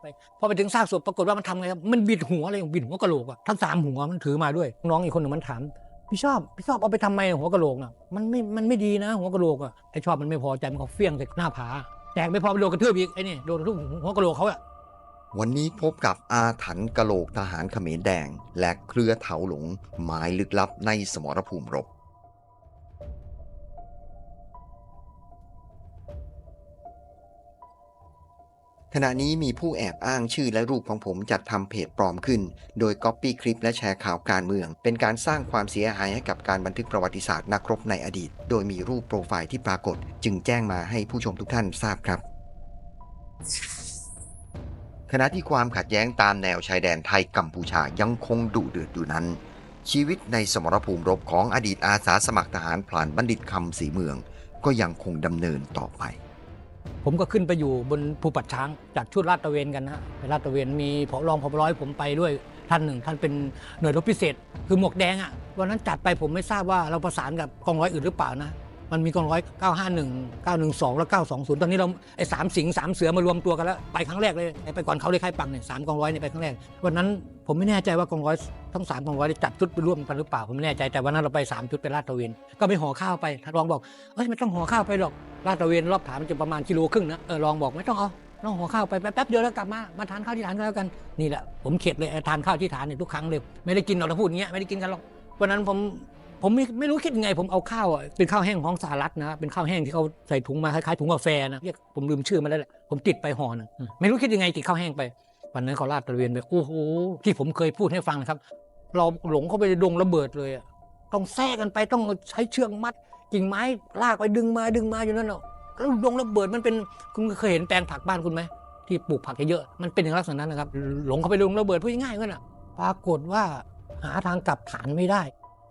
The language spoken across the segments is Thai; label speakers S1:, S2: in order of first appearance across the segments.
S1: ไปพอไปถึงซากศพปรากฏว่ามันทำไงครับมันบิดหัวเลยบิดหัวกะโหลกอะทั้งสามหัวมันถือมาด้วย น้องอีกคนหนึ่งมันถามพี่ชอบพี่ชอบเอาไปทำไมหัวกะโหลกน่ะมันไม่มันไม่ดีนะหัวกะโหลกอะไอชอบมันไม่พอใจมันก็เฟี้ยงใส่หน้าผาแตกไม่พอไปโดนกระทืบอีกไอ้นี่โดนทืบหัวกะโหลกเขาอะ
S2: วันนี้พบกับอาถรรพ์กะโหลกทหารเขมรแดง และเครือเถาหลงหมายลึกลับในสมรภูมิรบ ขณะนี้มีผู้แอบอ้างชื่อและรูปของผมจัดทำเพจปลอมขึ้น โดยก๊อปปี้คลิปและแชร์ข่าวการเมือง เป็นการสร้างความเสียหายให้กับการบันทึกประวัติศาสตร์นักรบในอดีต โดยมีรูปโปรไฟล์ที่ปรากฏ จึงแจ้งมาให้ผู้ชมทุกท่านทราบครับ ขณะที่ความขัดแย้งตามแนวชายแดนไทยกัมพูชายังคงดุเดือดอยู่นั้น ชีวิตในสมรภูมิรบของอดีตอาสาสมัครทหารพลานบัณฑิตคำสีเมือง ก็ยังคงดำเนินต่อไป
S1: ผมก็ขึ้นไปอยู่บนภูปัดช้างจัดชุดลาดตระเวนกันนะฮะไปลาดตระเวนมีผอรองผอร้อยผมไปด้วยท่านหนึ่ง ท่านเป็นหน่วยรบพิเศษ คือหมวกแดงอะ่ะวันนั้นจัดไปผมไม่ทราบว่าเราประสานกับกองร้อยอื่นหรือเปล่านะ มันมีกองร้อย 951 912 และ920 ตอนนี้เราไอ้สามสิงสามเสือมารวมตัวกันแล้ว ไปครั้งแรกเลย ไปก่อนเขาเลยค่ายปังเนี่ยสามกองร้อยเนี่ยไปครั้งแรก วันนั้นผมไม่แน่ใจว่ากองร้อยทั้งสามกองร้อยได้จัดชุดไปร่วมกันหรือเปล่า ผมไม่แน่ใจ แต่วันนั้นเราไปสามชุดไปลาดตระเวน ก็ไปห่อข้าวไปทารองบอก เอ้ยไม่ต้องห่อข้าวไปหรอก ลาดตระเวนรอบฐานมันจะประมาณกิโลครึ่งนะ เออลองบอกไม่ต้องเอาต้องห่อข้าวไปแป๊บเดียวแล้วกลับมา มาทานข้าวที่ฐานก็แล้วกัน นี่แหละผมเข็ดเลยทานข้าวที่ฐานเนี่ยทุกครั้งเลย ไม่ได้กินหรอกถ้าพูดอย่างเงี้ยไม่ได้กินกันหรอกวันนั้นผม ผมไม่ไม่รู้คิดยังไงผมเอาข้าวอะเป็นข้าวแห้งของสหรัฐนะเป็นข้าวแห้งที่เขาใส่ถุงมาคล้ายๆถุงกาแฟนะเรียกผมลืมชื่อมันแล้วแหละผมติดไปห่อหนึงไม่รู้คิดยังไงติดข้าวแห้งไปวันนั้นเขาลาดตระเวนไปโอ้โหที่ผมเคยพูดให้ฟังนะครับ เราหลงเข้าไปในดงระเบิดเลยอะต้องแทรกกันไปต้องใช้เชือกมัดกิ่งไม้ลากไปดึงมาดึงมาอยู่นั่นเนาะแล้วดงระเบิดมันเป็นคุณเคยเห็นแปลงผักบ้านคุณไหมที่ปลูกผักเยอะๆมันเป็นอย่างลักษณะนั้นนะครับ หลงเข้าไปดงระเบิดพูดง่ายๆก็น่ะปรากฏว่าหาทางกลับฐานไม่ได้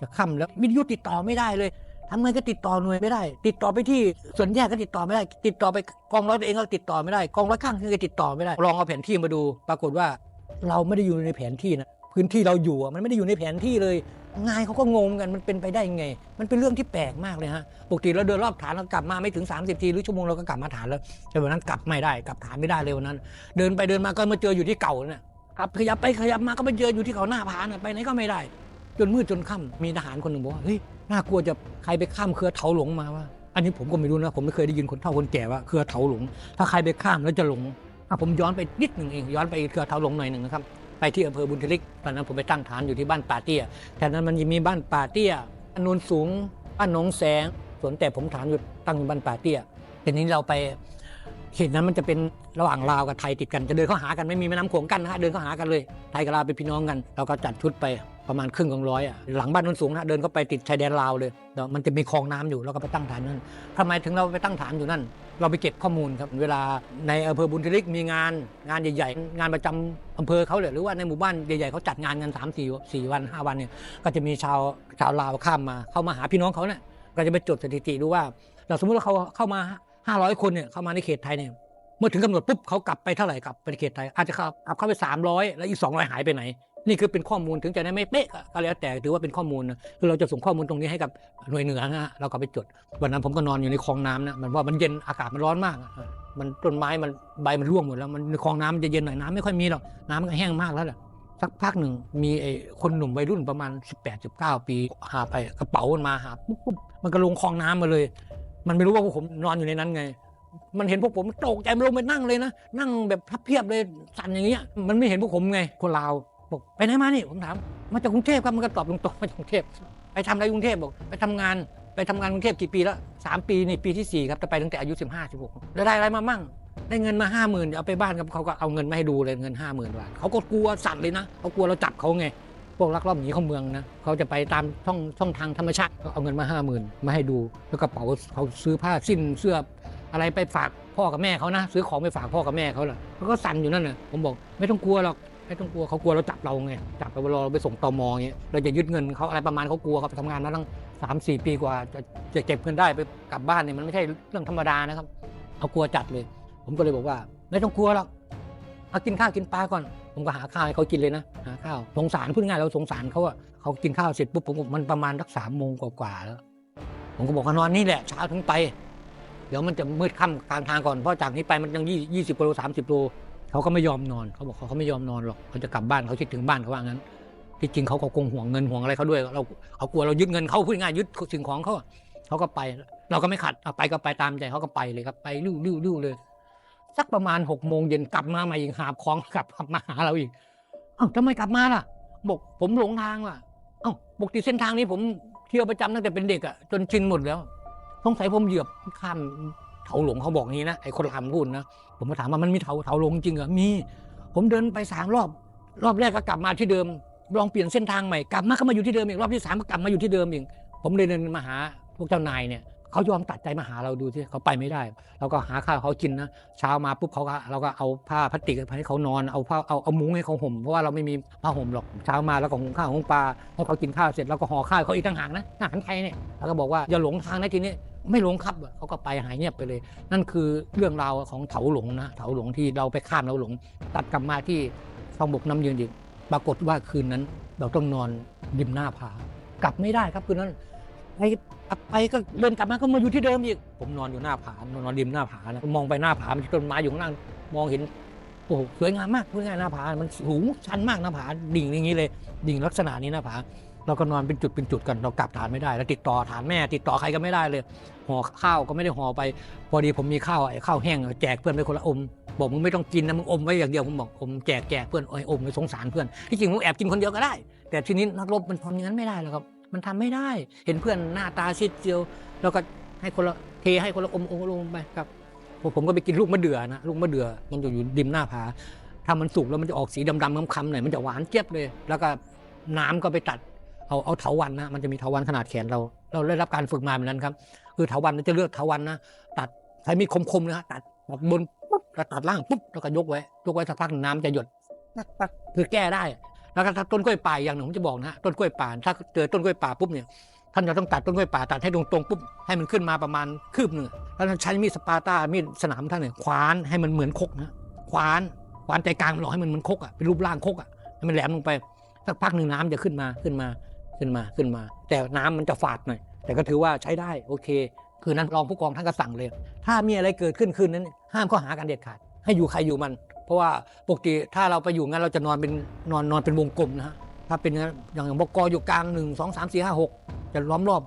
S1: จะค่ำแล้ววิทยุติดต่อไม่ได้เลยทำไงก็ติดต่อหน่วยไม่ได้ ติดต่อไปที่ส่วนแยกก็ติดต่อไม่ได้ ติดต่อไปกองร้อยตัวเองก็ติดต่อไม่ได้กองร้อยข้างก็ติดต่อไม่ได้ ลองเอาแผนที่มาดู ปรากฏว่าเราไม่ได้อยู่ในแผนที่นะพื้นที่เราอยู่มันไม่ได้อยู่ในแผนที่เลยงายเขาก็งงกันมันเป็นไปได้ยังไง มันเป็นเรื่องที่แปลกมากเลยฮะปกติเราเดินรอบฐานเรากลับมาไม่ถึง 30 ทีหรือชั่วโมงเราก็กลับมาฐานแล้วแต่วันนั้นกลับไม่ได้กลับฐานไม่ได้เลยวันนั้น เดินไปเดินมาก็มาเจออยู่ที่เก่าเนี่ยกลับขยับไปขยับมาก็มาเจออยู่ที่เขาหน้าผาไปไหนก็ไม่ได้ จนมืดจนค่ำมีทหารคนหนึ่งบอกว่าเฮ้ยน่ากลัวจะใครไปข้ามเครือเถาหลงมาว่า อันนี้ผมก็ไม่รู้นะผมไม่เคยได้ยินคนเฒ่าคนแก่ว่าเครือเถาหลง ถ้าใครไปข้ามแล้วจะหลงอะผมย้อนไปนิดหนึ่งเองย้อนไปเครือเถาหลงหน่อยหนึ่งนะครับไปที่อำเภอบุญทลิกตอนนั้นผมไปตั้งฐานอยู่ที่บ้านป่าเตี้ยแถวนั้นมันยังมีบ้านป่าเตี้ยอนนุนสูงบ้านหนองแสงส่วนแต่ผมฐานอยู่ตั้งอยู่บ้านป่าเตี้ยทีนี้เราไปเขตนั้นมันจะเป็นระหว่างลาวกับไทยติดกันจะเดินเข้าหากันไม่มีแม่น้ำโขงกันนะฮะเดินเข้าหากันเลยไทยกับลาวเป็นพี่น้องกัน เราก็จัดชุดไป ประมาณครึ่งของร้อยอะหลังบ้านโนนสูงนะเดินเข้าไปติดชายแดนลาวเลยแล้วมันจะมีคลองน้ำอยู่เราก็ไปตั้งฐานนั่นทำไมถึงเราไปตั้งฐานอยู่นั่น เราไปเก็บข้อมูลครับเวลาในอำเภอบุญทลิกมีงานงานใหญ่ๆ งานประจำอำเภอเขาเลยหรือว่าในหมู่บ้านใหญ่ๆเขาจัดงานกัน3 4 4วัน5วันเนี่ยก็จะมีชาวชาวลาวข้ามมา เข้ามาหาพี่น้องเขาเนี่ยก็จะไปจดสถิติดูว่าเราสมมติว่าเขาเข้ามา 500 คนเนี่ยเข้ามาในเขตไทยเนี่ยเมื่อถึงกำหนดปุ๊บเขากลับไปเท่าไหร่กลับไปในเขตไทยอาจจะกลับเข้าไป 300 แล้วอีก 200 หายไปไหน นี่คือเป็นข้อมูลถึงจะได้ไม่เป๊ะก็แล้วแต่ถือว่าเป็นข้อมูลนะคือเราจะส่งข้อมูลตรงนี้ให้กับหน่วยเหนือนะเราก็ไปจดวันนั้นผมก็นอนอยู่ในคลองน้ำนะมันว่ามันเย็นอากาศมันร้อนมาก มันต้นไม้มันใบมันร่วงหมดแล้วมันในคลองน้ำมันจะเย็นหน่อยน้ำไม่ค่อยมีหรอกน้ำมันก็แห้งมากแล้วแหละสักพักหนึ่งมีไอ้คนหนุ่มวัยรุ่นประมาณ 18 19 ปี หาไปกระเป๋ามันมาหาปุ๊บปุ๊บมันก็ลงคลองน้ำมาเลย มันไม่รู้ว่าพวกผมนอนอยู่ในนั้นไง มันเห็นพวกผมตกใจมันลงไปนั่งเลยนะ นั่งแบบพับเพียบเลยสั่นอย่างเงี้ยมันไม่เห็นพวกผมไงคนลาว บอกไปไหนมานี่ผมถามมาจากกรุงเทพครับมันก็ตอบตรงๆมาจากกรุงเทพไปทำอะไรกรุงเทพบอกไปทำงานไปทำงานกรุงเทพกี่ปีแล้วสามปีนี่ปีที่สี่ครับแต่ไปตั้งแต่อายุ15 16แล้วได้อะไรมามั่ง ได้เงินมาห้าหมื่นเอาไปบ้านครับเขาก็เอาเงินมาให้ดูเลยเงินห้าหมื่นบาทเขาก็กลัวสั่นเลยนะเขากลัวเราจับเขาไงพวกลักลอบหนีเข้าเมืองนะเขาจะไปตามช่องช่องทางธรรมชาติเขาเอาเงินมาห้าหมื่นมาให้ดูแล้วกระเป๋าเขาซื้อผ้าสิ้นเสื้ออะไรไปฝากพ่อกับแม่เขานะ ซื้อของไปฝากพ่อกับแม่เขาแหละเขาก็สั่นอยู่นั่นน่ะผมบอกไม่ต้องกลัวหรอก ไม่ต้องกลัวเขากลัวเราจับเราไงจับเราเราไปส่งตมเงี้ยเราจะยึดเงินเขาอะไรประมาณเขากลัวเขาไปทำงานมาตั้งสามสี่ปีกว่าจะจะเก็บเงินได้ไปกลับบ้านเนี่ยมันไม่ใช่เรื่องธรรมดานะครับเขากลัวจัดเลย ผมก็เลยบอกว่า ไม่ต้องกลัวหรอกเอากินข้าวกินปลาก่อน ผมก็หาข้าวให้เขากินเลยนะหาข้าวสงสารพูดง่ายเราสงสารเขาอะเขากินข้าวเสร็จปุ๊บผมก็มันประมาณสักสามโมงกว่าๆแล้ว ผมก็บอกว่านอนนี่แหละเช้าถึงไป เดี๋ยวมันจะมืดค่ำกลางทางก่อนเพราะจากนี้ไปมันยังยี่สิบกิโลสามสิบโล เขาก็ไม่ยอมนอนเขาบอกเขาไม่ยอมนอนหรอกเขาจะกลับบ้านเขาคิดถึงบ้านเขาว่างั้น ที่จริงเขาก็คงห่วงเงินห่วงอะไรเขาด้วยเราเขากลัวเรายึดเงินเขาพูดง่ายยึดสิ่งของเขาเขาก็ไปเราก็ไม่ขัดเอาไปก็ไปตามใจเขาก็ไปเลยครับไปริ้วริ้วริ้วเลย สักประมาณหกโมงเย็นกลับมาใหม่อีกหาบของกลับมาหาเราอีกเอ้าทำไมกลับมาล่ะ บอกผมหลงทางว่ะเอ้าปกติเส้นทางนี้ผมเที่ยวประจำตั้งแต่เป็นเด็กอะจนชินหมดแล้วสงสัยผมเหยียบข้าม เถาหลงเขาบอกงี้นะไอ้คนลำพูดนะผมก็ถามว่ามันมีเถาเถาหลงจริงเหรอมี ผมเดินไปสามรอบ รอบแรกก็กลับมาที่เดิม ลองเปลี่ยนเส้นทางใหม่กลับมาก็มาอยู่ที่เดิมอีกรอบที่สามก็กลับมาอยู่ที่เดิมอีกผมเลยเดินมาหาพวกเจ้านายเนี่ยเขายอมตัดใจมาหาเราดูที่เขาไปไม่ได้เราก็หาข้าวเขากินนะเช้ามาปุ๊บเขาก็เราก็เอาผ้าพลาสติกให้เขานอนเอาผ้าเอาเอามุ้งให้เขาห่มเพราะว่าเราไม่มีผ้าห่มหรอกเช้ามาแล้วก็หุงข้าวหุงปลาให้เขากินข้าวเสร็จแล้วก็ห่อข้าวเขาอีกต่างหากนะอาหารไทยเนี่ยแล้วก็บอกว่าอย่าหลงทางนะทีนี้ ไม่หลงครับเขาก็ไปหายเงียบไปเลย นั่นคือเรื่องราวของเถาหลงนะเถาหลงที่เราไปข้ามเราหลง ตัดกลับมาที่ช่องบกน้ำยืนอีกปรากฏว่าคืนนั้น เราต้องนอนริมหน้าผากลับไม่ได้ครับคืนนั้นไปไปก็เดินกลับมาก็มาอยู่ที่เดิมอีกผมนอนอยู่หน้าผานอนริมหน้าผานะมองไปหน้าผามันมีต้นไม้อยู่ข้างล่างมองเห็นโอ้สวยงามมากพูดง่ายหน้าผา มันสูงชันมากหน้าผาดิ่งอย่างนี้เลย ดิ่งลักษณะนี้หน้าผา เราก็นอนเป็นจุดเป็นจุดกันเรากลับฐานไม่ได้ แล้วติดต่อฐานแม่ ติดต่อใครก็ไม่ได้เลยห่อข้าวก็ไม่ได้ห่อไป พอดีผมมีข้าวไอ้ข้าวแห้งแจกเพื่อนไปคนละอม บอกมึงไม่ต้องกินนะมึงอมไว้อย่างเดียวผมบอกผมแจกแจกเพื่อนโอ้อมไม่สงสารเพื่อนที่จริงผมแอบกินคนเดียวก็ได้ แต่ทีนี้นักรบมันทำอย่างนั้นไม่ได้แล้วครับ มันทำไม่ได้ เห็นเพื่อนหน้าตาซีดเจียวแล้วก็ให้คนละเทให้คนละอมอมลงไปครับผมก็ไปกินลูกมะเดื่อนะลูกมะเดื่อมันอยู่อยู่ริมหน้าผาถ้ามันสุกแล้วมันจะออกสีดำๆค้ำๆหน่อยมันจะหวานเจี๊ยบเลย แล้วก็น้ำก็ไปตัด เอาเอาเถาวันนะมันจะมีเถาวันขนาดแขนเรา เราได้รับการฝึกมาแบบนั้นครับ คือเถาวันจะเลือกเถาวันนะตัดใช้มีดคมๆนะฮะตัดแบบบนปุ๊บแล้วตัดล่างปุ๊บแล้วก็ยกไว้ยกไว้สักพักนึ่งน้ำจะหยดปักปักคือแก้ได้แล้วก็ถ้าต้นกล้วยป่าอย่างหนึ่งผมจะบอกนะต้นกล้วยป่าถ้าเจอต้นกล้วยป่าปุ๊บเนี่ยท่านจะต้องตัดต้นกล้วยป่าตัดให้ตรงๆปุ๊บให้มันขึ้นมาประมาณคืบหนึ่งแล้วท่านใช้มีดสปาร์ต้ามีดสนามท่านเนี่ยคว้านให้มันเหมือนคกนะคว้านคว้านใจกลางมันหล่อให้มันเหมือนคกอะเป็นรูปร่างคกอะให้มันแหลมลงไปสักพักหนึ่งน้ำจะขึ้นมาขึ้นมา ขึ้นมาขึ้นมา แต่น้ำมันจะฝาดหน่อย แต่ก็ถือว่าใช้ได้โอเค คืนนั้นรองผู้กองท่านก็สั่งเลย ถ้ามีอะไรเกิดขึ้นคืนนั้น ห้ามข้อหากันเด็ดขาด ให้อยู่ใครอยู่มัน เพราะว่าปกติถ้าเราไปอยู่งั้นเราจะนอนเป็นนอนนอนเป็นวงกลมนะฮะถ้าเป็นอย่างอย่างบกอยู่กลางหนึ่งสองสามสี่ห้าหกจะล้อมรอบ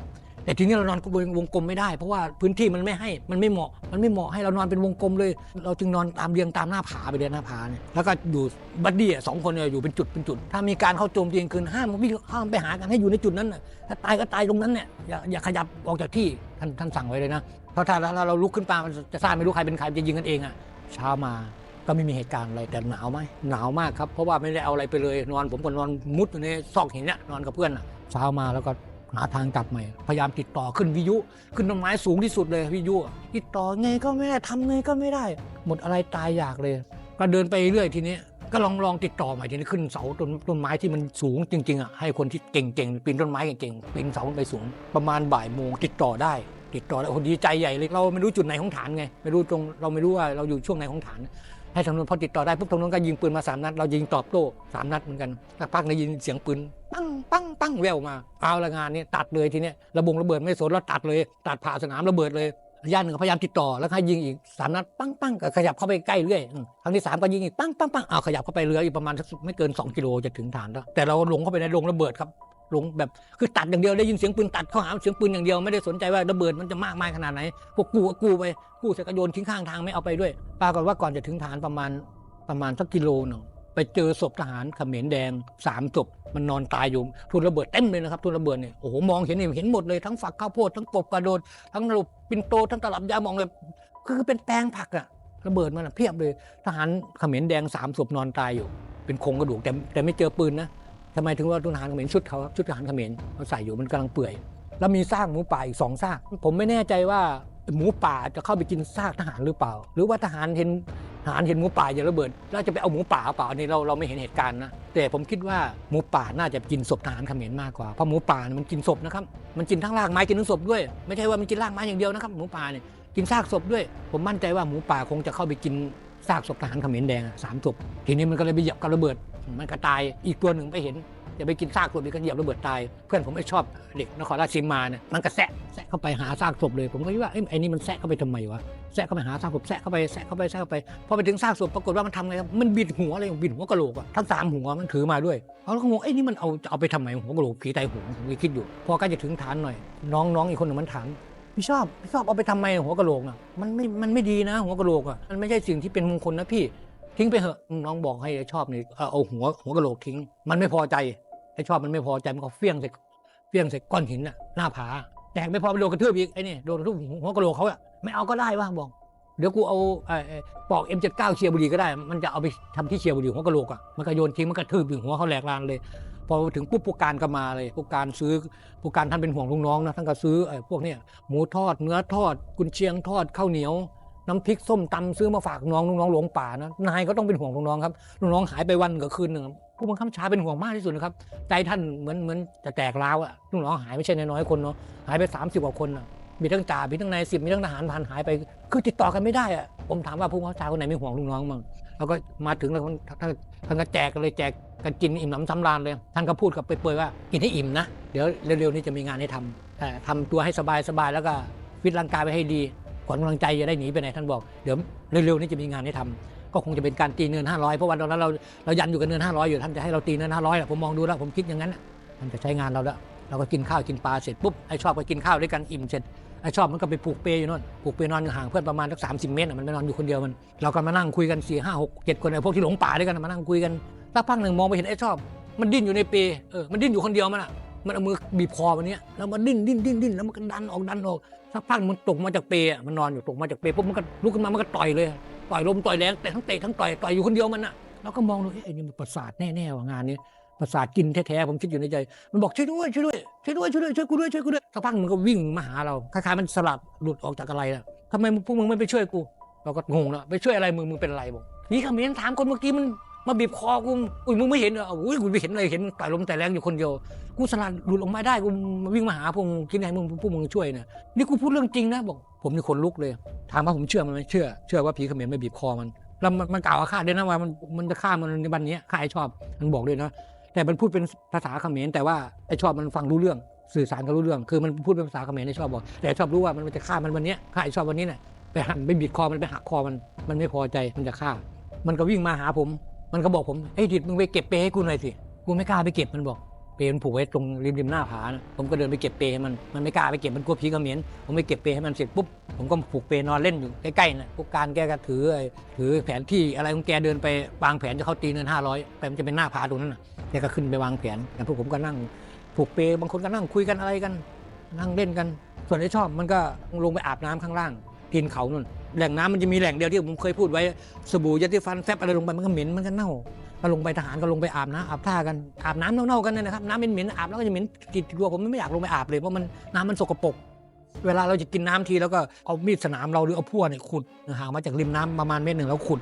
S1: แต่ทีนี้เรานอนบนวงกลมไม่ได้ เพราะว่าพื้นที่มันไม่ให้มันไม่เหมาะ มันไม่เหมาะให้เรานอนเป็นวงกลมเลย เราจึงนอนตามเรียงตามหน้าผาไปเลยหน้าผาเนี่ยแล้วก็อยู่บัดดี้สองคนเนี่ยอยู่เป็นจุดเป็นจุด ถ้ามีการเข้าโจมตีกลางคืนห้ามวิ่งห้ามไปหากันให้อยู่ในจุดนั้นน่ะถ้าตายก็ตายตรงนั้นเนี่ยอย่าอย่าขยับออกจากที่ท่านท่านสั่งไว้เลยนะเพราะถ้าถ้าเราลุกขึ้นมามันจะทราบไม่รู้ใครเป็นใครจะยิงกันเองอะเช้ามาก็ไม่มีเหตุการณ์อะไรแต่หนาวไหมหนาวมากครับเพราะว่าไม่ได้เอาอะไรไปเลยนอนผมก็นอนมุดอยู่ในซอกหินเนี่ยนอนกับเพื่อนอะเช้ามาแล้วก็ หาทางกลับใหม่ พยายามติดต่อขึ้นวิยุ ขึ้นต้นไม้สูงที่สุดเลยวิยุติดต่อไงก็ไม่ได้ทำไงก็ไม่ได้ หมดอะไรตายอยากเลย ก็เดินไปเรื่อยทีนี้ก็ลองลองติดต่อใหม่ทีนี้ขึ้นเสาต้นต้นไม้ที่มันสูงจริงๆอะให้คนที่เก่งๆปีนต้นไม้เก่งๆปีนเสาไปสูง ประมาณบ่ายโมงติดต่อได้ ติดต่อแล้วโอ้โหดีใจใหญ่เลยเราไม่รู้จุดไหนของฐานไง ไม่รู้ตรงเราไม่รู้ว่าเราอยู่ช่วงไหนของฐาน ให้ทางนู้นพอติดต่อได้ปุ๊บทางนู้นก็ยิงปืนมาสามนัดเรายิงตอบโต้สามนัดเหมือนกันสักพักได้ยินเสียงปืนปังปังปังแววมาเอาละงานนี้ตัดเลยทีเนี้ยระบงระเบิดไม่สนเราตัดเลย ตัดผ่าสนามระเบิดเลยย่านหนึ่งพยายามติดต่อแล้วให้ยิงอีกสามนัดปังปังก็ขยับเข้าไปใกล้เรื่อยครั้งที่สามก็ยิงอีกปังปังปังเอาขยับเข้าไปเรืออีกประมาณสักไม่เกิน 2 กิโลจะถึงฐานแล้วแต่เราลงเข้าไปในโรงระเบิดครับ ลงแบบคือตัดอย่างเดียวได้ยินเสียงปืนตัดเข้าหาเสียงปืนอย่างเดียวไม่ได้สนใจว่าระเบิดมันจะมากมายขนาดไหนพวกกูก็กูไปกูเสกโยนทิ้งข้างทางไม่เอาไปด้วยปรากฏว่าก่อนจะถึงฐานประมาณประมาณสักกิโลหนึ่งไปเจอศพทหารเขมรแดงสามศพมันนอนตายอยู่ทุนระเบิดเต็มเลยนะครับทุนระเบิดเนี่ยโอ้โหมองเห็นเห็นหมดเลยทั้งฝักข้าวโพดทั้งกบกระโดดทั้งลูกปินโตทั้งตลับยามองเลยคือเป็นแปลงผักอะระเบิดมันเพียบเลยทหารเขมรแดงสามศพนอนตายอยู่ เป็นโครงกระดูกแต่แต่ไม่เจอปืนนะ ทำไมถึงว่าทหารเขมรชุดเขาชุดทหารเขมรเขาใส่อยู่มันกำลังเปื่อย แล้วมีซากหมูป่าอีกสองซาก ผมไม่แน่ใจว่าหมูป่าจะเข้าไปกินซากทหารหรือเปล่า หรือว่าทหารเห็นทหารเห็นหมูป่าอย่าระเบิดแล้วจะไปเอาหมูป่าเปล่าอันนี้เราเราไม่เห็นเหตุการณ์นะแต่ผมคิดว่าหมูป่าน่าจะกินศพทหารเขมรมากกว่าเพราะหมูป่ามันกินศพนะครับมันกินทั้งรากไม้กินทั้งศพด้วย ไม่ใช่ว่ามันกินรากไม้อย่างเดียวนะครับหมูป่าเนี่ยกินซากศพด้วย ผมมั่นใจว่าหมูป่าคงจะเข้าไปกินซากศพทหารเขมรแดงสามศพทีนี้มันก็เลยไปเหยียบกับระเบิด มันก็ตายอีกตัวหนึ่งไปเห็นจะไปกินซากศพอีกก็เหยียบระเบิดตาย เพื่อนผมไม่ชอบเด็กนครราชสีมาเนี่ยมันก็แซะแซะเข้าไปหาซากศพเลย ผมก็คิดว่าไอ้นี่มันแซะเข้าไปทำไมวะแซะเข้าไปหาซากศพแซะเข้าไปแซะเข้าไปแซะเข้าไปพอไปถึงซากศพปรากฏว่ามันทำไงครับมันบิดหัวอะไรบิดหัวกะโหลกอะทั้งสามหัวมันถือมาด้วยเอาแล้วก็งงไอ้นี่มันเอาจะเอาไปทำไมหัวกะโหลกผีตายหัวผมก็คิดอยู่ พอใกล้จะถึงฐานหน่อย น้องน้องอีกคนหนึ่งมันถามพี่ชอบพี่ชอบเอาไปทำไมหัวกะโหลกอะมันไม่มันไม่ดีนะ หัวกะโหลกอะมันไม่ใช่สิ่งที่เป็นมงคลนะพี่ ทิ้งไปเถอะน้องบอกให้ชอบนี่เอาเอาหัวหัวกะโหลกทิ้ง มันไม่พอใจไอ้ชอบมันไม่พอใจมันก็เฟี้ยงใส่เฟี้ยงใส่ก้อนหินน่ะหน้าผาแตกไม่พอไปโดนกระทืบอีกไอ้นี่โดนกระทืบหัวกะโหลกเขาอะไม่เอาก็ได้ว่าบอกเดี๋ยวกูเอาไอ้ไอ้ปอก M79 เชียร์บุรีก็ได้ มันจะเอาไปทำที่เชียร์บุรีหัวกะโหลกอะมันก็โยนทิ้งมันก็ทืบอีกหัวเขาแหลกลานเลย พอถึงปุ๊บผู้การก็มาเลยผู้การซื้อผู้การท่านเป็นห่วงลูกน้องนะท่านก็ซื้อไอ้พวกเนี้ยหมูทอดเนื้อทอดกุนเชียงทอดข้าวเหนียว น้ำพริกส้มตำซื้อมาฝากน้องลูกน้องหลงป่านะนายก็ต้องเป็นห่วงลูกน้องครับลูกน้องหายไปวันกับคืนหนึ่งผู้บังคับชาเป็นห่วงมากที่สุดนะครับใจท่านเหมือนเหมือนจะแตกร้าวอะลูกน้องหายไม่ใช่น้อยคนเนาะหายไป 30กว่าคนนะมีทั้งจ่ามีทั้งนายสิบมีทั้งทหารพันหายไป คือติดต่อกันไม่ได้อะผมถามว่าผู้บังคับชาคนไหนไม่ห่วงลูกน้องมั่งแล้วก็มาถึงแล้วท่านท่านก็แจกเลยแจกกันกินอิ่มหนำสำราญเลยท่านก็พูดกับเปรยๆว่ากินให้อิ่มนะเดี๋ยวเร็วๆนี้จะมีงานให้ทำทำตัวให้สบายๆแล้วก็ฟิตร่างกายไว้ให้ดี ขวัญกำลังใจจะได้หนีไปไหนท่านบอกเดี๋ยวเร็วๆนี้จะมีงานให้ทำก็คงจะเป็นการตีเงิน 500 เพราะวันตอนนั้นเราเรายันอยู่กับเงิน 500 อยู่ท่านจะให้เราตีเงิน 500แหละผมมองดูแล้วผมคิดอย่างนั้นน่ะมันจะใช้งานเราแล้วเราก็กินข้าวกินปลาเสร็จปุ๊บไอ้ชอบก็กินข้าวด้วยกันอิ่มเสร็จไอ้ชอบมันก็ไปผูกเปยอยู่นู่นผูกเปยนอนห่างเพื่อนประมาณสักสามสิบเมตรน่ะมันไม่นอนอยู่คนเดียวมันเราก็มานั่งคุยกันสี่ห้าหกเจ็ดคนไอ้พวกที่หลงป่าด้วยกันมานั่งคุยกันสักพักหนึ่งมองไปเห็นไอ้ชอบ มันดิ้นอยู่ในเปยเออมันดิ้นอยู่คนเดียวมันอะ มันเอามือบีบคอมันเนี้ยแล้วมันดิ้นดิ้นดิ้นดิ้นแล้วมันก็ดันออกดันออกสักพักมันตกมาจากเปรย์อะมันนอนอยู่ตกมาจากเปรย์ปุ๊บมันก็ลุกขึ้นมามันก็ต่อยเลยต่อยลมต่อยแรงแต่ทั้งเตะทั้งต่อยต่อยอยู่คนเดียวมันอะแล้วก็มองดูเอ๊ะไอ้นี่มันประสาทแน่ๆว่างานนี้ประสาทกินแท้ๆผมคิดอยู่ในใจ มันบอกช่วยด้วยช่วยด้วยช่วยด้วยช่วยด้วยช่วยกูด้วยช่วยกูด้วยสักพักมันก็วิ่งมาหาเราคล้ายๆมันสลัดหลุดออกจากอะไรอะทำไมพวกมึงไม่ไปช่วยกู เราก็งงแล้วไปช่วยอะไรมึงมึงเป็นอะไรบอกนี่คำเห็นถามคนเมื่อกี้มัน มาบีบคอกูอุ้ยมึงไม่เห็นเหรออุ้ยกูไม่เห็นอะไรเห็นมึงต่อยลมแต่แรงอยู่คนเดียว กูสลัดหลุดออกมาได้กูวิ่งมาหาพวกมึงคิดไงมึงพวกมึงช่วยเนี่ยนี่กูพูดเรื่องจริงนะบอก ผมนี่ขนลุกเลยถามว่าผมเชื่อมันไหมเชื่อเชื่อว่าผีเขมรไม่บีบคอมันแล้วมันมันกล่าวอาฆาตด้วยนะว่ามันมันจะฆ่ามันในวันนี้ฆ่าไอ้ชอบมันบอกเลยนะแต่มันพูดเป็นภาษาเขมรแต่ว่าไอ้ชอบมันฟังรู้เรื่อง สื่อสารกันรู้เรื่อง คือมันพูดเป็นภาษาเขมรไอ้ชอบบอก แต่ชอบรู้ว่ามันจะฆ่ามันวันนี้ฆ่าไอ้ชอบวันนี้น่ะไปหันไปบีบคอมันไปหักคอมันมันไม่พอใจมันจะฆ่า มันก็วิ่งมาหาผม มันก็บอกผมไอ้ยดิดมึงไปเก็บเปให้กูหน่อยสิ กูไม่กล้าไปเก็บมันบอก เปยมันผูกไว้ตรงริมริมหน้าผานะผมก็เดินไปเก็บเปยให้มัน มันไม่กล้าไปเก็บมันกลัวผีกระเขมิ้นผมไปเก็บเปยให้มันเสร็จปุ๊บ ผมก็ผูกเปยนอนเล่นอยู่ใกล้ๆนะพวกการแกก็ถือถือแผนที่อะไรของแกเดินไปวางแผนจะเข้าตีเงินห้าร้อยไปมันจะเป็นหน้าผาตรงนั้นนะแกก็ขึ้นไปวางแผนแต่พวกผมก็นั่งผูกเปยบางคนก็นั่งคุยกันอะไรกัน นั่งเล่นกัน ส่วนที่ชอบมันก็ลงไปอาบน้ำข้างล่าง ตีนเขานู่นแหล่งน้ำมันจะมีแหล่งเดียวที่ผมเคยพูดไว้สบู่ยาสีฟันแฟบอะไรลงไปมันก็เหม็นมันก็เน่าก็ลงไปทหารก็ลงไปอาบน้ำอาบท่ากันอาบน้ำเน่าๆกันเนี่ยนะครับน้ำเหม็นๆอาบแล้วก็จะเหม็นติดตัวผมไม่อยากลงไปอาบเลยเพราะมันน้ำมันสกปรกเวลาเราจะกินน้ำทีแล้วก็เอามีดสนามเราหรือเอาพ่วเนี่ยขุดห่างมาจากริมน้ำประมาณเมตรหนึ่งแล้วขุด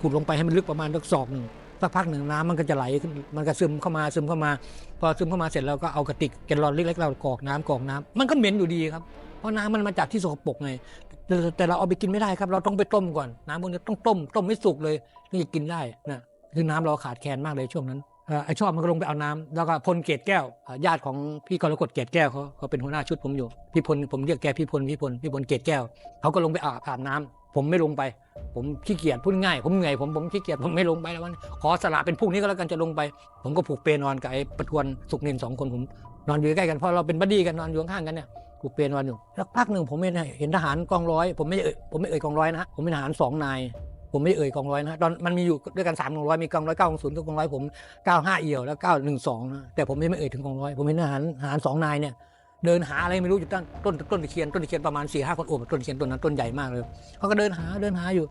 S1: ขุดลงไปให้มันลึกประมาณสักศอกหนึ่งสักพักหนึ่งน้ำมันก็จะไหลมันก็ซึมเข้ามาซึมเข้ามา พอซึมเข้ามาเสร็จแล้วก็เอากระติกแกลลอนเล็กๆเรากรอกน้ำกรอกน้ำมันก็เหม็นอยู่ดีครับเพราะน้ำมันมาจากที่สกปรกไง แต่แต่เราเอาไปกินไม่ได้ครับ เราต้องไปต้มก่อน น้ำพวกนี้ต้องต้มต้มไม่สุกเลยถึงจะกินได้นะคือน้ำเราขาดแคลนมากเลยช่วงนั้นเอ่อไอชอบมันก็ลงไปเอาน้ำแล้วก็พลเกตแก้ว ญาติของพี่กรกฎเกตแก้วเขาเขาเป็นหัวหน้าชุดผมอยู่ พี่พลผมเรียกแกพี่พลพี่พลพี่พลเกตแก้วเขาก็ลงไปอาบอาบน้ำผมไม่ลงไป ผมขี้เกียจพูดง่าย ผมเหนื่อยผมผมขี้เกียจผมไม่ลงไปแล้ววันขอสละเป็นพรุ่งนี้ก็แล้วกันจะลงไป ผมก็ผูกเปรนอนกับไอ้ประทวนสุกเนินสองคนผมนอนอยู่ใกล้กันเพราะเราเป็นบัดดี้กันนอนอยู่ข้างกันเนี่ย ผูกเปรนอนอยู่สักพักหนึ่งผมเห็นเห็นทหารกองร้อย ผมไม่เอ่ยผมไม่เอ่ยกองร้อยนะผมเป็นทหารสองนายผมไม่เอ่ยกองร้อยนะตอนมันมีอยู่ด้วยกันสามกองร้อยมีกองร้อยเก้ากองศูนย์กับกองร้อยผมเก้าห้าเอี่ยวแล้วเก้าหนึ่งสองนะแต่ผมไม่เอ่ยถึงกองร้อยผมเป็นทหารทหารสองนายเนี่ยเดินหาอะไรไม่รู้อยู่ตั้งต้นต้นตะเคียนต้นตะเคียนประมาณสี่ห้าคนโอบต้นตะเคียนต้นนั้นต้นใหญ่มากเลยเขาก็เดินหาเดินหาอยู่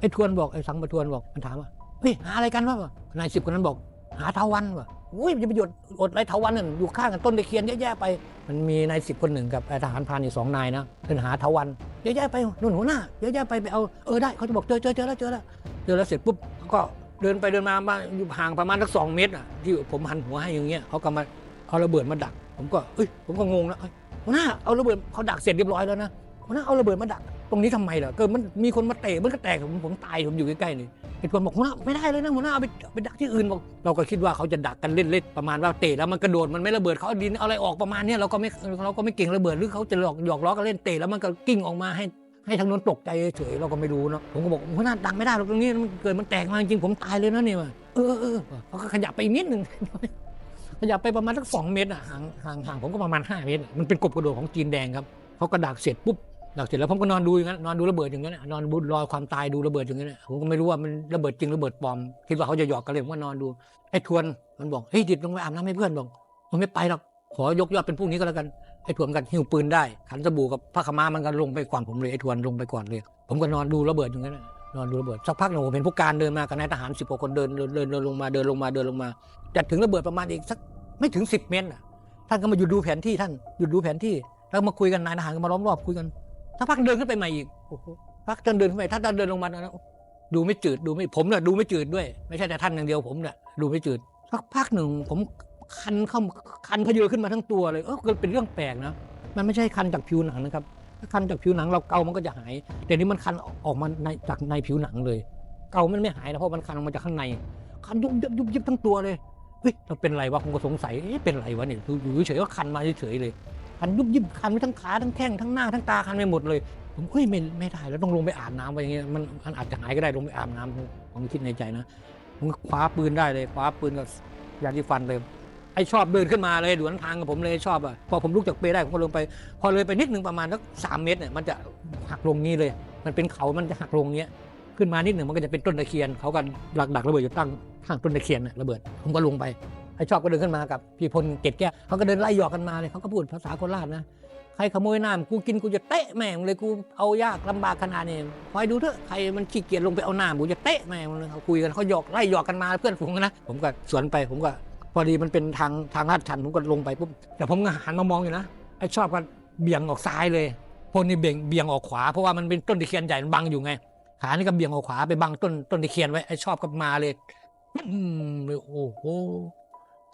S1: ไอ้ทวนบอกไอ้สังประทวนบอกมันถามว่าเฮ้ยหาอะไรกันวะนายสิบคนนั้นบอก หาเทาวันวะอุ้ยจะไปหยดอดไรเทาวันนั่นอยู่ข้างกันต้นตะเคียนเยอะแยะไป มันมีนายสิบคนหนึ่งกับทหารพรานอีกสองนายนะเดินหาเทาวันเยอะแยะไปนู่นหัวหน้าเยอะแยะไปไปเอาเออได้เขาจะบอกเจอเจอเจอแล้วเจอแล้วเจอแล้วเสร็จปุ๊บเขาก็เดินไปเดินมามาอยู่ห่างประมาณสักสองเมตรอะที่ผมหันหัวให้อย่างเงี้ยเขาก็มาเอาระเบิดมาดัก ผมก็เอ้ยผมก็งงนะเอ้ยหัวหน้าเอาระเบิดเขาดักเสร็จเรียบร้อยแล้วนะหัวหน้าเอาระเบิดมาดัก ตรงนี้ทำไมล่ะเกิดมันมีคนมาเตะมันก็แตกผมผมตายผมอยู่ใกล้ๆนี่ไอ้ทวนบอกหัวหน้าไม่ได้เลยนะหัวหน้าเอาไปไปดักที่อื่นบอกเราก็คิดว่าเขาจะดักกันเล่นๆประมาณว่าเตะแล้วมันกระโดดมันไม่ระเบิดเขาดินเอาอะไรออกประมาณนี้เราก็ไม่เราก็ไม่เก่งระเบิดหรือเขาจะหลอกหยอกล้อกันเล่นเตะแล้วมันก็กิ้งออกมาให้ให้ทางโน้นตกใจเฉยเราก็ไม่รู้เนาะผมก็บอกหัวหน้าดังไม่ได้หรอกตรงนี้มันเกิดมันแตกมาจริงผมตายเลยนะเนี่ยเออเออเขาก็ขยับไปนิดนึงขยับไปประมาณสักสองเมตรอะห่างห่างห่างผมก็ประมาณห้าเมตร มันเป็นกบกระโดดของจีนแดงครับเขาก็ดักเสร็จปุ๊บ ดักเสร็จแล้วผมก็นอนดูอย่างนั้นนอนดูระเบิดอย่างนั้นนอนดูรอความตายดูระเบิดอย่างนั้นผมก็ไม่รู้ว่ามันระเบิดจริงระเบิดปลอมคิดว่าเขาจะหยอกกันเลยผมก็นอนดูไอ้ทวนมันบอกเฮ้ยดิดลงไปอาบน้ำให้เพื่อนบอกมันไม่ไปหรอกขอยกยอดเป็นพรุ่งนี้ก็แล้วกันไอ้ทวนกันหิ้วปืนได้ ขันสบู่กับผ้าขม้ามันก็ลงไปก่อนผมเลยไอ้ทวนลงไปก่อนเลย ผมก็นอนดูระเบิดอย่างนั้นนอนดูระเบิดสักพักหนึ่งผมเห็นผู้การเดินมากับนายทหารสิบกว่าคนเดินเดินเดินลงมาเดินลงมาเดินลงมาจะถึงระเบิดประมาณอีกสักไม่ถึงสิบเมตรท่านก็มาหยุดดูแผนที่ท่านหยุดดูแผนที่แล้วมาคุยกันนายทหารก็มาล้อมรอบคุยกัน สักพักเดินขึ้นไปใหม่อีกพักท่านเดินขึ้นไปถ้าท่านเดินลงมานะดูไม่จืดดูไม่ผมเนี่ยดูไม่จืดด้วย ไม่ใช่แต่ท่านอย่างเดียวผมเนี่ยดูไม่จืดสักพักหนึ่งผมคันเข้าคันขยเยอขึ้นมาทั้งตัวเลยเออเป็นเรื่องแปลกนะมันไม่ใช่คันจากผิวหนังนะครับถ้าคันจากผิวหนังเราเกามันก็จะหาย แต่นี่มันคันออกมาในจากในผิวหนังเลย เกามันไม่หายนะเพราะมันคันออกมาจากข้างใน คันยุบยิบยุบยิบทั้งตัวเลยเฮ้ยเราเป็นไรวะผมก็สงสัยเอ๊ะเป็นไรวะเนี่ยอยู่เฉยๆก็คันมาเฉยๆเลย คันยุบยิบคันไปทั้งขาทั้งแข้งทั้งหน้าทั้งตาคันไปหมดเลย ผมเฮ้ยไม่ไม่ได้แล้วต้องลงไปอาบน้ำไปอย่างเงี้ยมันมันอาจจะหายก็ได้ลงไปอาบน้ำผมคิดในใจนะผมคว้าปืนได้เลยคว้าปืนกับยาที่ฟันเลยไอ้ชอบเดินขึ้นมาเลยดวนทางกับผมเลยชอบอะพอผมลุกจากเปได้ผมก็ลงไป พอเลยไปนิดนึงประมาณสักสามเมตรเนี่ยมันจะหักลงนี้เลย มันเป็นเขามันจะหักลงเงี้ยขึ้นมานิดหนึ่งมันก็จะเป็นต้นตะเคียนเขากันหลักดักระเบิดอยู่ตั้งข้างต้นตะเคียนน่ะระเบิดผมก็ลงไป ไอ้ชอบก็เดินขึ้นมากับพี่พลเกตแก้วเขาก็เดินไล่หยอกกันมาเลยเขาก็พูดภาษาโคราชนะใครขโมยน้ำกูกินกูจะเตะแม่งเลยกูเอายากลำบากขนาดนี้คอยดูเถอะใครมันขี้เกียจลงไปเอาน้ำกูจะเตะแม่งเลยเขาคุยกันเขาหยอกไล่หยอกกันมาเพื่อนฝูงนะผมก็สวนไปผมก็พอดีมันเป็นทางทางลาดชันผมก็ลงไปปุ๊บแต่ผมก็หันมามองอยู่นะไอ้ชอบก็เบี่ยงออกซ้ายเลยพลนี่เบี่ยงเบี่ยงออกขวาเพราะว่ามันเป็นต้นตะเคียนใหญ่มันบังอยู่ไงขานี่ก็เบี่ยงออกขวาไปบังต้นต้นตะเคียนไว้ไอ้ชอบก็มาเลยอืมโอ้โห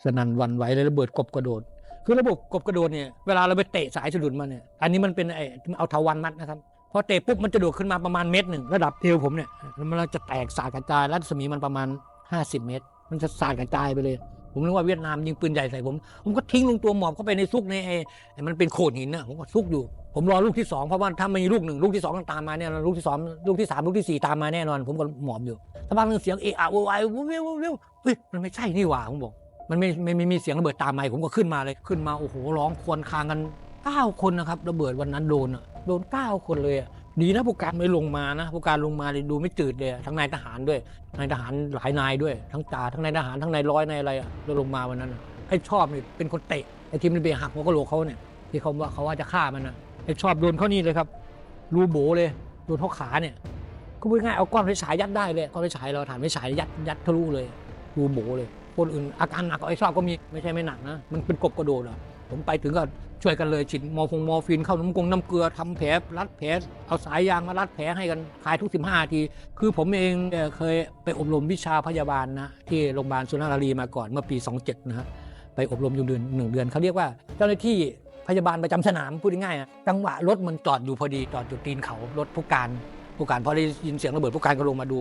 S1: สนั่นวันไหวเลยระเบิดกบกระโดด คือระบบกบกระโดดเนี่ยเวลาเราไปเตะสายสะดุดมาเนี่ยอันนี้มันเป็นไอ้เอาเทาวันมัดนะครับพอเตะปุ๊บมันจะโดดขึ้นมาประมาณเมตรหนึ่งระดับเทวผมเนี่ยมันจะแตกสาดกระจายรัศมีมันประมาณ 50 เมตร มันจะสาดกระจายไปเลย ผมนึกว่าเวียดนามยิงปืนใหญ่ใส่ผม ผมก็ทิ้งลงตัวหมอบเข้าไปในซุกในไอ้มันเป็นโขดหินนะผมก็ซุกอยู่ผมรอลูกที่สองเพราะว่าถ้าไม่มีลูกหนึ่งลูกที่สองต้องตามมาแน่นอนลูกที่สองลูกที่สามลูกที่สี่ตามมาแน่นอน ผมก็หมอบอยู่สักพักหนึงเสียงเอะอะวยวายวิววิววิวเฮ้ยมันไม่ใช่นี่หว่าผมบอก มันไม่ไม่ไม่มีเสียงระเบิดตามมาผมก็ขึ้นมาเลยขึ้นมาโอ้โหร้องครวรครางกันเก้าคนนะครับระเบิดวันนั้นโดนอะโดนเก้าคนเลยอะดีนะผู้การไม่ลงมานะผู้การลงมาเลยดูไม่จืดเลยอะทั้งนายทหารด้วยนายทหารหลายนายด้วย ทั้งจ่าทั้งนายทหารทั้งนายร้อยนายอะไรอะลงมาวันนั้นไอ้ชอบนี่เป็นคนเตะไอ้ทีมมันไปหักหัวกะโหลกเขาเนี่ยที่เขาว่าเขาว่าจะฆ่ามันนะไอ้ชอบโดนเขานี่เลยครับรูโบเลยโดนเขาขาเนี่ยก็พูดง่ายๆเอาก้อนไฟฉายยัดได้เลยก้อนไฟฉายเราถ่านไฟฉายยัดยัดทะลุเลยรูโบเลย คนอื่นอาการหนักไอ้ชอบก็มีไม่ใช่ไม่หนักนะ มันเป็นกบกระโดดอะผมไปถึงก็ช่วยกันเลยฉีดมอฟงมอฟินเข้าน้ำกงน้ำเกลือทำแผลรัดแผลเอาสายยางมารัดแผลให้กันคลายทุก 15นาที คือผมเองเคยไปอบรมวิชาพยาบาลนะที่โรงพยาบาลสุนทรรีมาก่อนเมื่อปี 27 นะฮะไปอบรมอยู่เดือนหนึ่งเดือนเขาเรียกว่าเจ้าหน้าที่พยาบาลประจำสนามพูดง่ายๆจังหวะรถมันจอดอยู่พอดีจอดอยู่ตีนเขารถผู้การผู้การพอได้ยินเสียงระเบิดผู้การก็ลงมาดู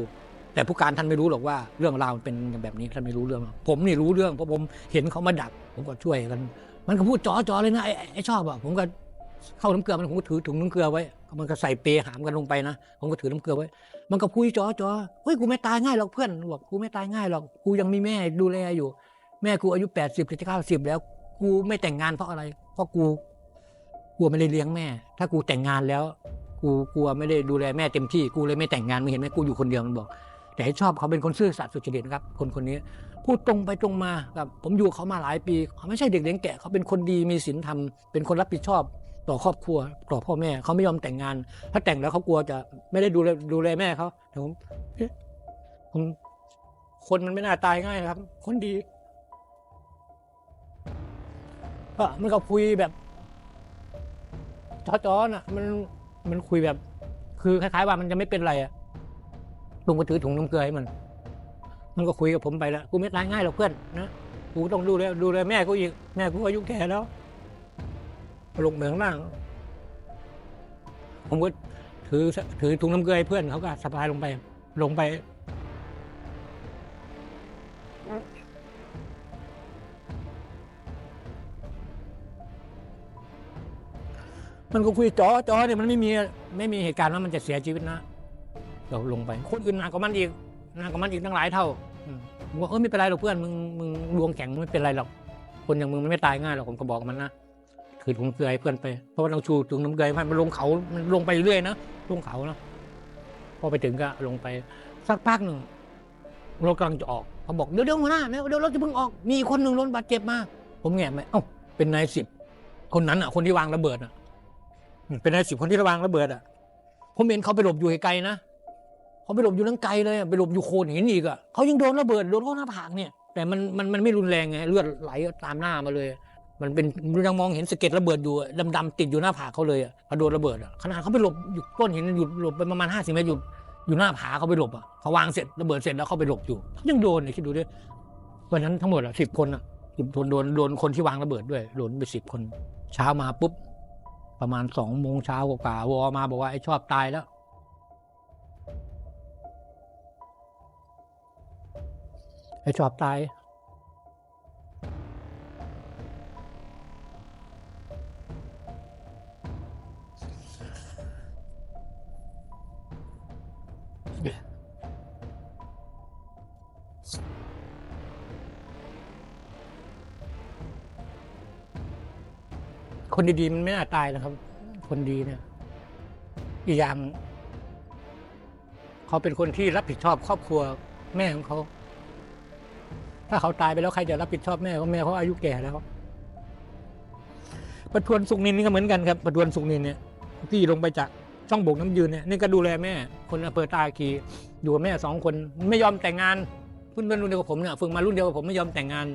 S1: แต่ผู้การท่านไม่รู้หรอกว่าเรื่องราวมันเป็นแบบนี้ท่านไม่รู้เรื่องหรอกผมนี่รู้เรื่องเพราะผมเห็นเขามาดัก ผมก็ช่วยกัน มันก็พูดจ่อจอๆเลยนะไอ้ไอ้ชอบอะผมก็เข้าน้ำเกลือมันผมก็ถือถุงน้ำเกลือไว้ มันก็ใส่เปรหามกันลงไปนะผมก็ถือน้ำเกลือไว้ มันก็พูดจ่อจอๆเฮ้ยกูไม่ตายง่ายหรอกเพื่อนบอกกูไม่ตายง่ายหรอกกูยังมีแม่ดูแลอยู่ แม่กูอายุแปดสิบจะเก้าสิบแล้ว กูไม่แต่งงานเพราะอะไร เพราะกูกลัวไม่ได้เลี้ยงแม่ ถ้ากูแต่งงานแล้ว กูกลัวไม่ได้ดูแลแม่เต็มที่ กูเลยไม่แต่งงานมึงเห็นไหมกูอยู่คนเดียวมันบอก แต่ชอบเขาเป็นคนซื่อสัตย์สุจริตนะครับ คนคนนี้พูดตรงไปตรงมาครับผมอยู่เขามาหลายปีเขาไม่ใช่เด็กเลี้ยงแกะเขาเป็นคนดีมีศีลธรรมเป็นคนรับผิดชอบต่อครอบครัวต่อพ่อแม่เขาไม่ยอมแต่งงาน ถ้าแต่งแล้วเขากลัวจะไม่ได้ดูแลดูแลแม่เขาแต่ผมผมคนมันไม่น่าตายง่ายนะครับ คนดีก็มันก็คุยแบบจ้อๆน่ะมันมันคุยแบบ คือคล้ายๆว่ามันจะไม่เป็นไรอะ ลุงก็ถือถุงน้ำเกลือให้มัน มันก็คุยกับผมไปแล้วกูไม่ตายง่ายหรอกเพื่อนนะกูต้องดูแลดูแลแม่กูอีกแม่กูอายุแก่แล้วลงไปข้างล่าง ผมก็ถือถือถุงน้ำเกลือให้เพื่อนเขาก็สะพายลงไป ลงไป มันก็คุยจอจอเนี่ยมันไม่มีไม่มีเหตุการณ์ว่ามันจะเสียชีวิตนะ เราลงไปคนอื่นหนักกว่ามันอีกหนักกว่ามันอีกตั้งหลายเท่าผมว่าเออไม่เป็นไรหรอกเพื่อนมึงมึงดวงแข็งไม่เป็นไรหรอกคนอย่างมึงมันไม่ตายง่ายหรอกผมก็บอกมันนะคือถุงเกลือให้เพื่อนไปเพราะว่าเราชูถุงน้ำเกลือให้มันลงเขามันลงไปเรื่อยนะลงเขานะพอไปถึงก็ลงไปสักพักหนึ่งรถกำลังจะออกเขาบอกเดี๋ยวเดี๋ยวหัวหน้าเดี๋ยวรถจะเพิ่งออกมีคนหนึ่งโดนบาดเจ็บมา ผมแงะไปเอ้าเป็นนายสิบคนนั้นอะ คนที่วางระเบิดอะเป็นนายสิบคนที่ระวังระเบิดอะผมเห็นเขาไปหลบอยู่ไกลๆนะ เขาไปหลบอยู่ทั้งไกลเลยไปหลบอยู่โคนหินอีกอะเขายังโดนระเบิดโดนเข้าหน้าผากเนี่ย แต่มันมันมันไม่รุนแรงไงเลือดไหลตามหน้ามาเลย มันเป็นยังมองเห็นสะเก็ดระเบิดอยู่ดำๆติดอยู่หน้าผากเขาเลยอะพอโดนระเบิดอะขนาดเขาไปหลบอยู่ก้อนหินอยู่หลบไปประมาณห้าสิบเมตรอยู่อยู่หน้าผาเขาไปหลบอะเขาวางเสร็จระเบิดเสร็จแล้วเขาไปหลบอยู่เขายังโดนเลยคิดดูดิวันนั้นทั้งหมดอะสิบคนอะสิบคนโดนโดนคนที่วางระเบิดด้วยโดนไปสิบคน เช้ามาปุ๊บประมาณสองโมงเช้ากว่าวอมาบอกว่าไอ้ชอบตายแล้ว ไอ้ชอบตายคนดีๆมันไม่น่าตายนะครับ คนดีเนี่ย อีกอย่าง เขาเป็นคนที่รับผิดชอบครอบครัวแม่ของเขา ถ้าเขาตายไปแล้วใครจะรับผิดชอบแม่เขาแม่เขาอายุแก่แล้วประทวนสุกนินนี่ก็เหมือนกันครับประทวนสุกนินเนี่ยที่ลงไปจากช่องโบกน้ำยืนเนี่ยนี่ก็ดูแลแม่ คนอำเภอตาคีอยู่กับแม่สองคนไม่ยอมแต่งงานเพื่อนๆรุ่นเดียวกับผมเนี่ยฝึกมารุ่นเดียวกับผมไม่ยอมแต่งงาน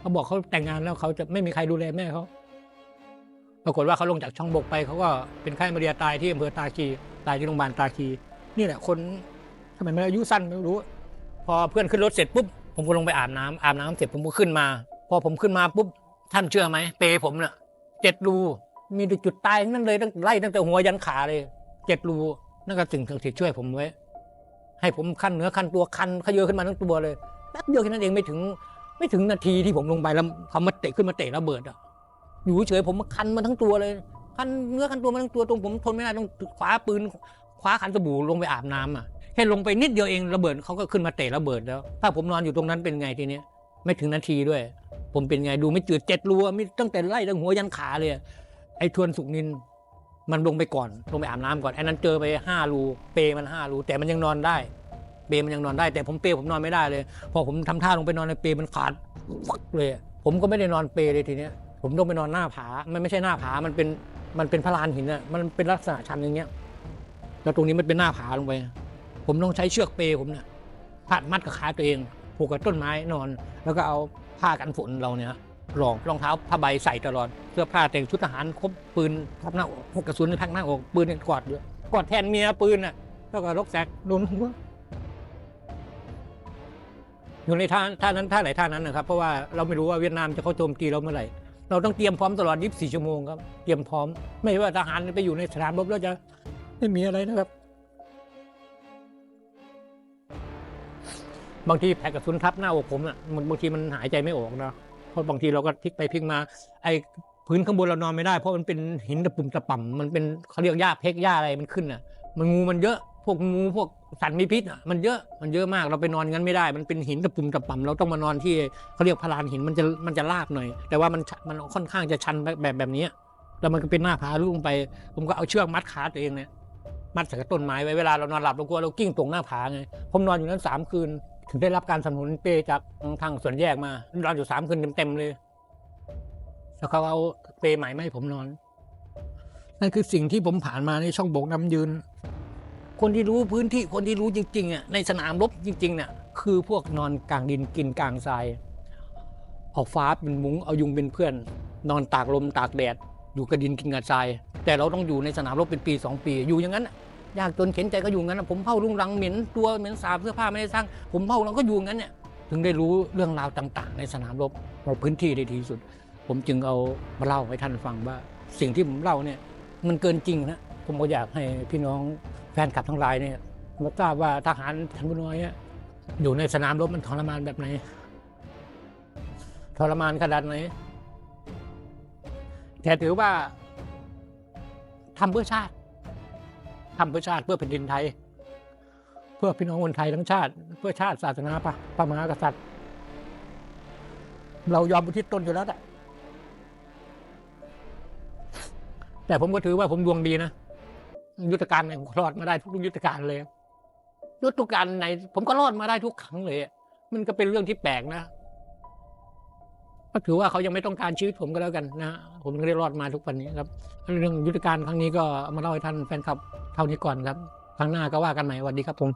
S1: เขาบอกเขาแต่งงานแล้วเขาจะไม่มีใครดูแลแม่เขาปรากฏว่าเขาลงจากช่องบกไปเขาก็เป็นไข้มาเรียตายที่อำเภอตาคีตายที่โรงพยาบาลตาคี นี่แหละคนทำไมมันอายุสั้นไม่รู้ พอเพื่อนขึ้นรถเสร็จปุ๊บ ผมก็ลงไปอาบน้ำอาบน้ำเสร็จผมก็ขึ้นมา พอผมขึ้นมาปุ๊บท่านเชื่อไหมเปย์ผมเนี่ยเจ็ดรูมีแต่จุดตายทั้งนั้นเลยตั้งไล่ตั้งแต่หัวยันขาเลยเจ็ดรูนั่นก็สิ่งศักดิ์สิทธิ์ช่วยผมไว้ ให้ผมขั้นเนื้อขั้นตัวคันขยเยอขึ้นมาทั้งตัวเลยแป๊บเดียวแค่นั้นเองไม่ถึง ไม่ถึงนาทีที่ผมลงไปแล้วเขามาเตะขึ้นมาเตะระเบิดอะอยู่เฉยผมมาคันมาทั้งตัวเลย คันเนื้อคันตัวมาทั้งตัวตรงผมทนไม่ได้ต้องคว้าปืนคว้าขันสบู่ลงไปอาบน้ำอะ แค่ลงไปนิดเดียวเองระเบิดเขาก็ขึ้นมาเตะระเบิดแล้ว ถ้าผมนอนอยู่ตรงนั้นเป็นไงทีเนี้ยไม่ถึงนาทีด้วย ผมเป็นไงดูไม่จืดเจ็ดรัวมีตั้งแต่ไล่ตั้งหัวยันขาเลย ไอ้ทวนสุกนิน มันลงไปก่อนลงไปอาบน้ำก่อนไอ้นั้นเจอไปห้ารูเปย์มันห้ารูแต่มันยังนอนได้เปย์มันยังนอนได้ แต่ผมเปย์ผมนอนไม่ได้เลย พอผมทำท่าลงไปนอนในเปย์มันขาดเลย ผมก็ไม่ได้นอนเปย์เลยทีเนี้ย ผมต้องไปนอนหน้าผา มันไม่ใช่หน้าผา มันเป็นมันเป็นพระลานหินอะมันเป็นลักษณะชันอย่างเงี้ย แล้วตรงนี้มันเป็นหน้าผาลงไป ผมต้องใช้เชือกเปรผมเนี่ยพาดมัดกับขาตัวเองผูกกับต้นไม้นอน แล้วก็เอาผ้ากันฝนเราเนี่ยรองรองเท้าผ้าใบใส่ตลอดเสื้อผ้าแต่งชุดทหารครบปืนทับหน้าอกกกระสุนทักหน้าอกปืนกอดด้วยกอดแทนเมียปืนน่ะแล้วก็รกแซกโดนหัวอยู่ในท่าท่านั้นท่าไหนท่านั้นนะครับ เพราะว่าเราไม่รู้ว่าเวียดนามจะเข้าโจมตีเราเมื่อไหร่เราต้องเตรียมพร้อมตลอด 24 ชั่วโมงครับ เตรียมพร้อม ไม่ว่าทหารไปอยู่ในสนามรบแล้วจะไม่มีอะไรนะครับ บางทีแผลกระสุนทับหน้าอกผมอะมันบางทีมันหายใจไม่ออกนะเพราะบางทีเราก็พลิกไปพลิกมา ไอ้พื้นข้างบนเรานอนไม่ได้เพราะมันเป็นหินตะปุ่มตะป่ำมันเป็นเขาเรียกหญ้าเพกหญ้าอะไรมันขึ้นอะ มันงูมันเยอะพวกงูพวกสัตว์มีพิษอะมันเยอะมันเยอะมากเราไปนอนงั้นไม่ได้ มันเป็นหินตะปุ่มตะป่ำเราต้องมานอนที่เขาเรียกพลานหินมันจะมันจะลาบหน่อย แต่ว่ามันมันค่อนข้างจะชันแบบแบบนี้แล้วมันก็เป็นหน้าผาลุ่งไป ผมก็เอาเชือกมัดขาตัวเองเนี่ยมัดใส่กับต้นไม้ไว้เวลาเรานอนหลับเรากลัวเรากิ้งตกหน้าผาไงผมนอนอยู่นั้นสามคืน ถึงได้รับการสนับสนุนเปจากทางส่วนแยกมานอนอยู่สามคืนเต็มๆเลย แล้วเขาเอาเปย์ใหม่มาให้ผมนอน นั่นคือสิ่งที่ผมผ่านมาในช่องโบกน้ำยืน คนที่รู้พื้นที่คนที่รู้จริงๆอะในสนามรบจริงๆเนี่ยคือพวกนอนกลางดินกินกลางทรายเอาฟ้าเป็นมุ้งเอายุงเป็นเพื่อน นอนตากลมตากแดด อยู่กับดินกินกับทราย แต่เราต้องอยู่ในสนามรบเป็นปีสองปีอยู่อย่างนั้นน่ะ ยากจนเข็นใจก็อยู่งั้นนะผมเผาลุงรังเหม็นตัวเหม็นสาบเสื้อผ้าไม่ได้สร้าง ผมเผาเราก็อยู่งั้นเนี่ยถึงได้รู้เรื่องราวต่าง ๆ ในสนามรบในพื้นที่ได้ที่สุด ผมจึงเอามาเล่าให้ท่านฟังว่า สิ่งที่ผมเล่าเนี่ยมันเกินจริงนะผมก็อยากให้พี่น้องแฟนคลับทั้งหลายเนี่ยมาทราบว่าทหารชั้นผู้น้อยอยู่ในสนามรบมันทรมานแบบไหนทรมานขนาดไหนแต่ถือว่าทำเพื่อชาติ ทำเพื่อชาติเพื่อแผ่นดินไทย เพื่อพี่น้องคนไทยทั้งชาติ เพื่อชาติศาสนาพระพระมหากษัตริย์ เรายอมอุทิศตนอยู่แล้วแหละแต่ผมก็ถือว่าผมดวงดีนะยุทธการไหนผมรอดมาได้ทุกยุทธการเลย ยุทธการไหน ผมก็รอดมาได้ทุกครั้งเลย มันก็เป็นเรื่องที่แปลกนะ ก็ถือว่าเขายังไม่ต้องการชีวิตผมก็แล้วกันนะผมก็ได้รอดมาทุกวันนี้ครับเรื่องยุทธการครั้งนี้ก็มาเล่าให้ท่านแฟนคลับเท่านี้ก่อนครับครั้งหน้าก็ว่ากันใหม่สวัสดีครับผม